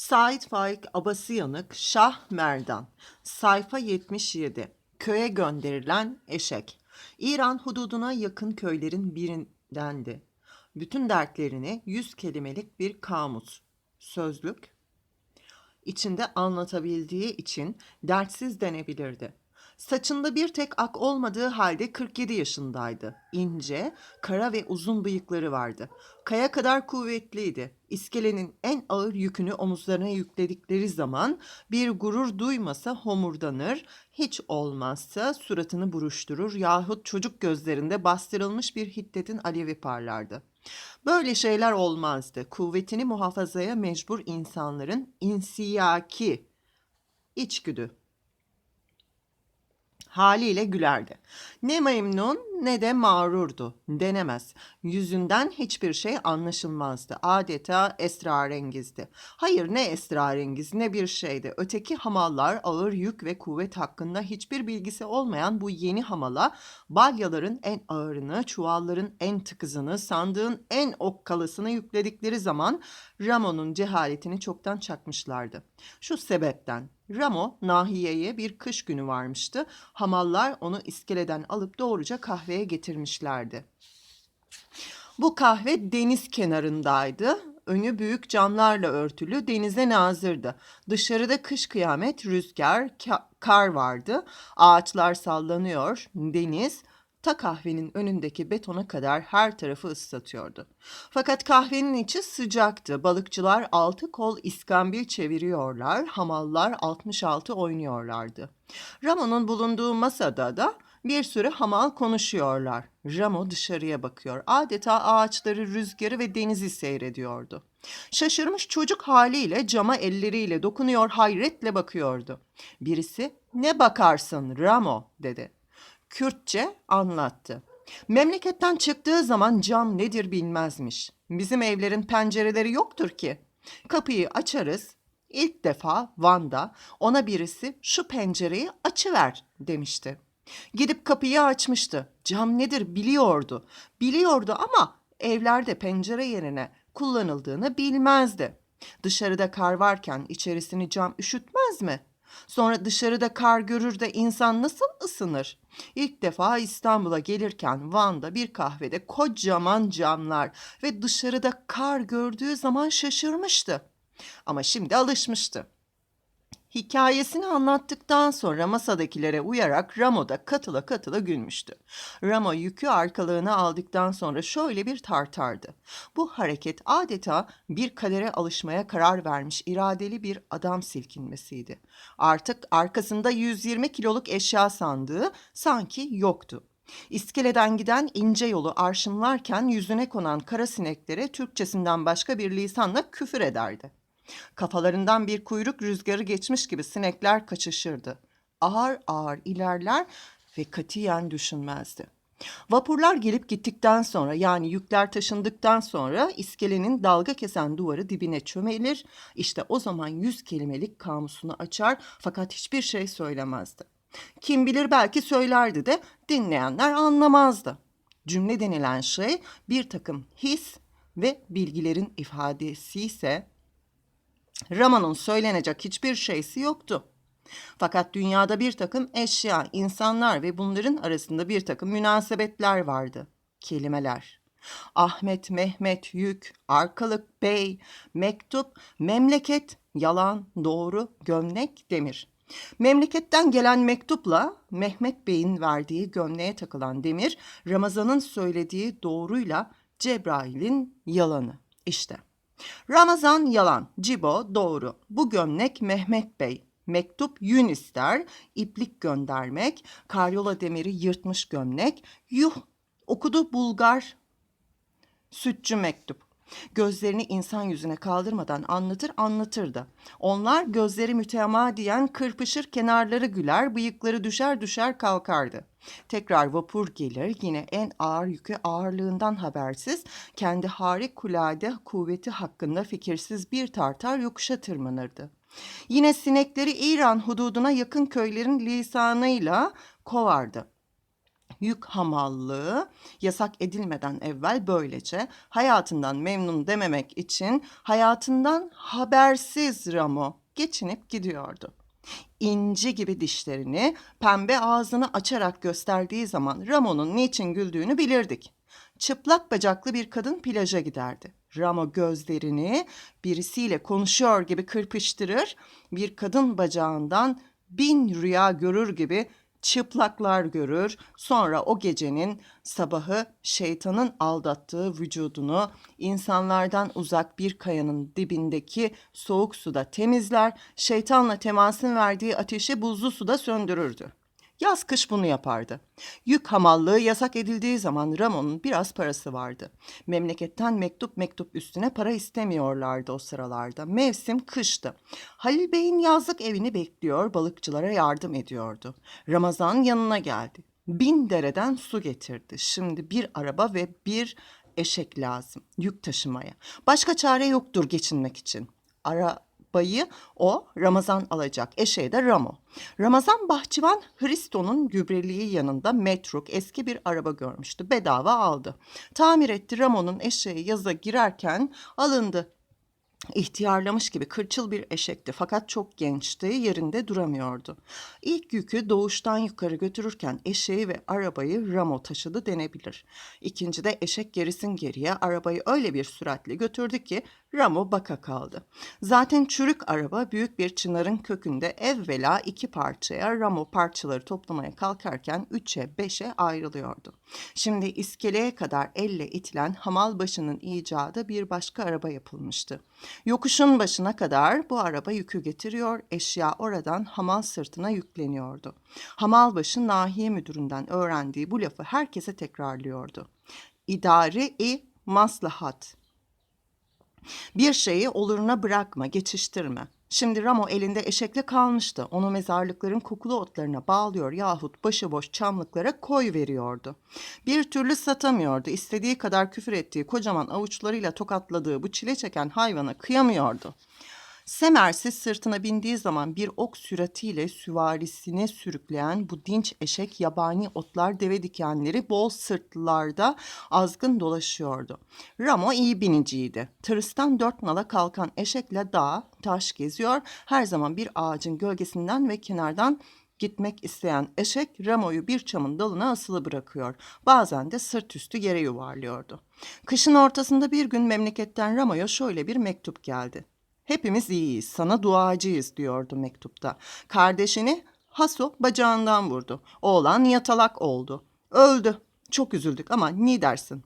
Said Faik Abasıyanık Şah Merdan. Sayfa 77 Köye gönderilen eşek. İran hududuna yakın köylerin birindendi. Bütün dertlerini yüz kelimelik bir kamus, sözlük, içinde anlatabildiği için dertsiz denebilirdi. Saçında bir tek ak olmadığı halde 47 yaşındaydı. İnce, kara ve uzun bıyıkları vardı. Kaya kadar kuvvetliydi. İskelenin en ağır yükünü omuzlarına yükledikleri zaman bir gurur duymasa homurdanır, hiç olmazsa suratını buruşturur yahut çocuk gözlerinde bastırılmış bir hiddetin alevi parlardı. Böyle şeyler olmazdı. Kuvvetini muhafazaya mecbur insanların insiyaki içgüdü haliyle gülerdi. Ne memnun ne de mağrurdu. Denemez. Yüzünden hiçbir şey anlaşılmazdı. Adeta esrarengizdi. Hayır ne esrarengiz ne bir şeydi. Öteki hamallar ağır yük ve kuvvet hakkında hiçbir bilgisi olmayan bu yeni hamala balyaların en ağırını, çuvalların en tıkızını, sandığın en okkalısını yükledikleri zaman Ramon'un cehaletini çoktan çakmışlardı. Şu sebepten Ramo nahiyeye bir kış günü varmıştı. Hamallar onu iskeleden alıp doğruca kahveye getirmişlerdi. Bu kahve deniz kenarındaydı. Önü büyük camlarla örtülü, denize nazırdı. Dışarıda kış kıyamet, rüzgar, ka- kar vardı. Ağaçlar sallanıyor, deniz ta kahvenin önündeki betona kadar her tarafı ıslatıyordu. Fakat kahvenin içi sıcaktı. Balıkçılar altı kol iskambil çeviriyorlar, hamallar 66 oynuyorlardı. Ramo'nun bulunduğu masada da bir sürü hamal konuşuyorlar. Ramo dışarıya bakıyor. Adeta ağaçları, rüzgarı ve denizi seyrediyordu. Şaşırmış çocuk haliyle cama elleriyle dokunuyor, hayretle bakıyordu. Birisi "Ne bakarsın Ramo?" dedi. Kürtçe anlattı. Memleketten çıktığı zaman cam nedir bilmezmiş. Bizim evlerin pencereleri yoktur ki. Kapıyı açarız. İlk defa Van'da ona birisi şu pencereyi açıver demişti. Gidip kapıyı açmıştı. Cam nedir biliyordu. Biliyordu ama evlerde pencere yerine kullanıldığını bilmezdi. Dışarıda kar varken içerisini cam üşütmez mi? Sonra dışarıda kar görür de insan nasıl ısınır? İlk defa İstanbul'a gelirken Van'da bir kahvede kocaman camlar ve dışarıda kar gördüğü zaman şaşırmıştı. Ama şimdi alışmıştı. Hikayesini anlattıktan sonra masadakilere uyarak Ramo da katıla katıla gülmüştü. Ramo yükü arkalığına aldıktan sonra şöyle bir tartardı. Bu hareket adeta bir kadere alışmaya karar vermiş iradeli bir adam silkinmesiydi. Artık arkasında 120 kiloluk eşya sandığı sanki yoktu. İskeleden giden ince yolu arşınlarken yüzüne konan kara sineklere Türkçesinden başka bir lisanla küfür ederdi. Kafalarından bir kuyruk rüzgarı geçmiş gibi sinekler kaçışırdı. Ağır ağır ilerler ve katiyen düşünmezdi. Vapurlar gelip gittikten sonra yani yükler taşındıktan sonra iskelenin dalga kesen duvarı dibine çömelir. İşte o zaman yüz kelimelik kamusunu açar fakat hiçbir şey söylemezdi. Kim bilir belki söylerdi de dinleyenler anlamazdı. Cümle denilen şey bir takım his ve bilgilerin ifadesi ise Rama'nın söylenecek hiçbir şeysi yoktu. Fakat dünyada bir takım eşya, insanlar ve bunların arasında bir takım münasebetler vardı. Kelimeler. Ahmet, Mehmet, yük, arkalık, bey, mektup, memleket, yalan, doğru, gömlek, demir. Memleketten gelen mektupla Mehmet Bey'in verdiği gömleğe takılan demir, Ramazan'ın söylediği doğruyla Cebrail'in yalanı. İşte. Ramazan yalan, Cibo doğru. Bu gömlek Mehmet Bey. Mektup yün ister, iplik göndermek, karyola demiri yırtmış gömlek. Yuh, okudu Bulgar sütçü mektup. Gözlerini insan yüzüne kaldırmadan anlatır anlatırdı. Onlar gözleri mütemadiyen kırpışır kenarları güler, bıyıkları düşer düşer kalkardı. Tekrar vapur gelir yine en ağır yükü ağırlığından habersiz kendi harikulade kuvveti hakkında fikirsiz bir tartar yokuşa tırmanırdı. Yine sinekleri İran hududuna yakın köylerin lisanıyla kovardı. Yük hamallığı yasak edilmeden evvel böylece hayatından memnun dememek için hayatından habersiz Ramo geçinip gidiyordu. İnci gibi dişlerini pembe ağzını açarak gösterdiği zaman Ramo'nun niçin güldüğünü bilirdik. Çıplak bacaklı bir kadın plaja giderdi. Ramo gözlerini birisiyle konuşuyor gibi kırpıştırır, bir kadın bacağından bin rüya görür gibi çıplaklar görür. Sonra o gecenin sabahı şeytanın aldattığı vücudunu insanlardan uzak bir kayanın dibindeki soğuk suda temizler, şeytanla temasın verdiği ateşi buzlu suda söndürürdü. Yaz kış bunu yapardı. Yük hamallığı yasak edildiği zaman Ramon'un biraz parası vardı. Memleketten mektup mektup üstüne para istemiyorlardı o sıralarda. Mevsim kıştı. Halil Bey'in yazlık evini bekliyor, balıkçılara yardım ediyordu. Ramazan yanına geldi. Bin dereden su getirdi. Şimdi bir araba ve bir eşek lazım yük taşımaya. Başka çare yoktur geçinmek için. Arabayı o Ramazan alacak. Eşeği de Ramo. Ramazan bahçıvan Hristo'nun gübreliği yanında metruk eski bir araba görmüştü. Bedava aldı. Tamir etti Ramo'nun eşeği yaza girerken alındı. İhtiyarlamış gibi kırçıl bir eşekti fakat çok gençti, yerinde duramıyordu. İlk yükü doğuştan yukarı götürürken eşeği ve arabayı Ramo taşıdı denebilir. İkinci de eşek gerisin geriye arabayı öyle bir süratle götürdü ki Ramo baka kaldı. Zaten çürük araba büyük bir çınarın kökünde evvela iki parçaya Ramo parçaları toplamaya kalkarken üçe beşe ayrılıyordu. Şimdi iskeleye kadar elle itilen hamal başının icadı bir başka araba yapılmıştı. Yokuşun başına kadar bu araba yükü getiriyor, eşya oradan hamal sırtına yükleniyordu. Hamalbaşı nahiye müdüründen öğrendiği bu lafı herkese tekrarlıyordu. İdari-i maslahat. Bir şeyi oluruna bırakma, geçiştirme. Şimdi Ramo elinde eşekle kalmıştı. Onu mezarlıkların kokulu otlarına bağlıyor yahut başıboş çamlıklara koy veriyordu. Bir türlü satamıyordu. İstediği kadar küfür ettiği kocaman avuçlarıyla tokatladığı bu çile çeken hayvana kıyamıyordu. Semersiz sırtına bindiği zaman bir ok süratiyle süvarisine sürükleyen bu dinç eşek yabani otlar deve dikenleri bol sırtlılarda azgın dolaşıyordu. Ramo iyi biniciydi. Tırıstan dört nala kalkan eşekle dağ, taş geziyor. Her zaman bir ağacın gölgesinden ve kenardan gitmek isteyen eşek Ramo'yu bir çamın dalına asılı bırakıyor. Bazen de sırt üstü yere yuvarlıyordu. Kışın ortasında bir gün memleketten Ramo'ya şöyle bir mektup geldi. Hepimiz iyiyiz, sana duacıyız diyordu mektupta. Kardeşini Haso bacağından vurdu. Oğlan yatalak oldu. Öldü. Çok üzüldük ama ne dersin?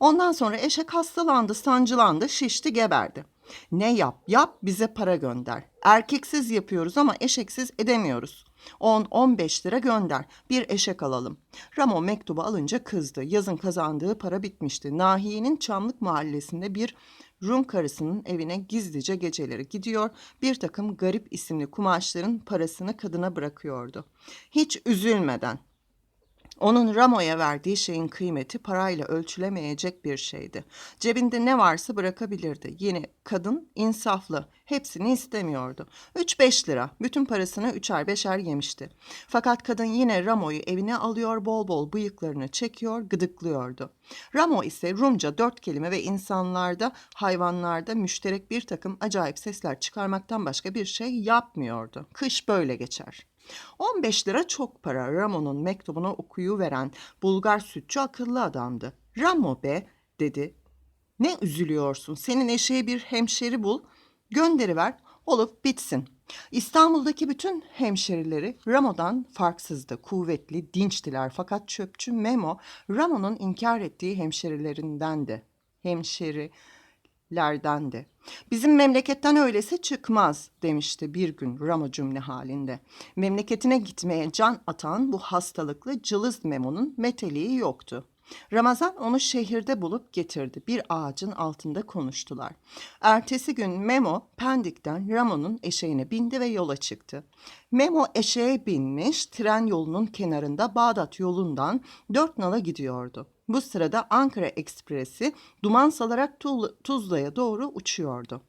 Ondan sonra eşek hastalandı, sancılandı, şişti, geberdi. Ne yap, yap bize para gönder. Erkeksiz yapıyoruz ama eşeksiz edemiyoruz. 10-15 lira gönder. Bir eşek alalım. Ramo mektubu alınca kızdı. Yazın kazandığı para bitmişti. Nahiye'nin Çamlık mahallesinde bir Rum karısının evine gizlice geceleri gidiyor, bir takım garip isimli kumaşların parasını kadına bırakıyordu. Hiç üzülmeden. Onun Ramo'ya verdiği şeyin kıymeti parayla ölçülemeyecek bir şeydi. Cebinde ne varsa bırakabilirdi. Yine kadın insaflı, hepsini istemiyordu. 3-5 lira, bütün parasını üçer beşer yemişti. Fakat kadın yine Ramo'yu evine alıyor, bol bol bıyıklarını çekiyor, gıdıklıyordu. Ramo ise Rumca dört kelime ve insanlarda, hayvanlarda müşterek bir takım acayip sesler çıkarmaktan başka bir şey yapmıyordu. Kış böyle geçer. 15 lira çok para Ramo'nun mektubunu okuyu veren Bulgar sütçü akıllı adamdı. Ramo be dedi. Ne üzülüyorsun? Senin eşeğe bir hemşeri bul, gönderiver, olup bitsin. İstanbul'daki bütün hemşerileri Ramo'dan farksızdı, kuvvetli, dinçtiler fakat çöpçü Memo Ramo'nun inkar ettiği hemşerilerindendi. Hemşeri lerdendi. Bizim memleketten öylesi çıkmaz demişti bir gün Ramo cümle halinde. Memleketine gitmeye can atan bu hastalıklı cılız Memo'nun meteliği yoktu. Ramazan onu şehirde bulup getirdi. Bir ağacın altında konuştular. Ertesi gün Memo Pendik'ten Ramo'nun eşeğine bindi ve yola çıktı. Memo eşeğe binmiş, tren yolunun kenarında Bağdat yolundan dört nala gidiyordu. Bu sırada Ankara Ekspresi duman salarak Tuzla'ya doğru uçuyordu.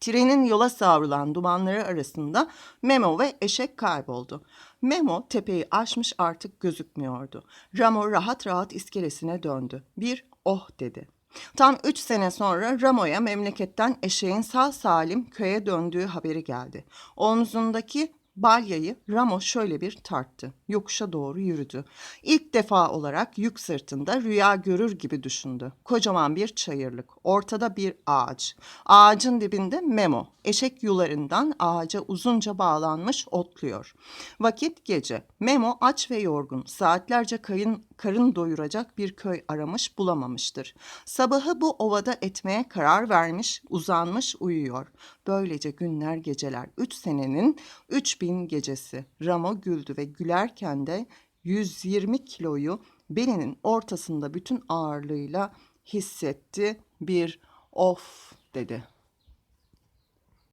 Trenin yola savrulan dumanları arasında Memo ve eşek kayboldu. Memo tepeyi aşmış artık gözükmüyordu. Ramo rahat rahat iskelesine döndü. Bir oh dedi. Tam üç sene sonra Ramo'ya memleketten eşeğin sağ salim köye döndüğü haberi geldi. Omzundaki balyayı Ramo şöyle bir tarttı. Yokuşa doğru yürüdü. İlk defa olarak yük sırtında rüya görür gibi düşündü. Kocaman bir çayırlık, ortada bir ağaç. Ağacın dibinde Memo, eşek yularından ağaca uzunca bağlanmış otluyor. Vakit gece. Memo aç ve yorgun, saatlerce kayın, karın doyuracak bir köy aramış bulamamıştır. Sabahı bu ovada etmeye karar vermiş, uzanmış uyuyor. Böylece günler geceler. Üç senenin üç bin gecesi. Ramo güldü ve gülerken de 120 kiloyu belinin ortasında bütün ağırlığıyla hissetti. Bir of dedi.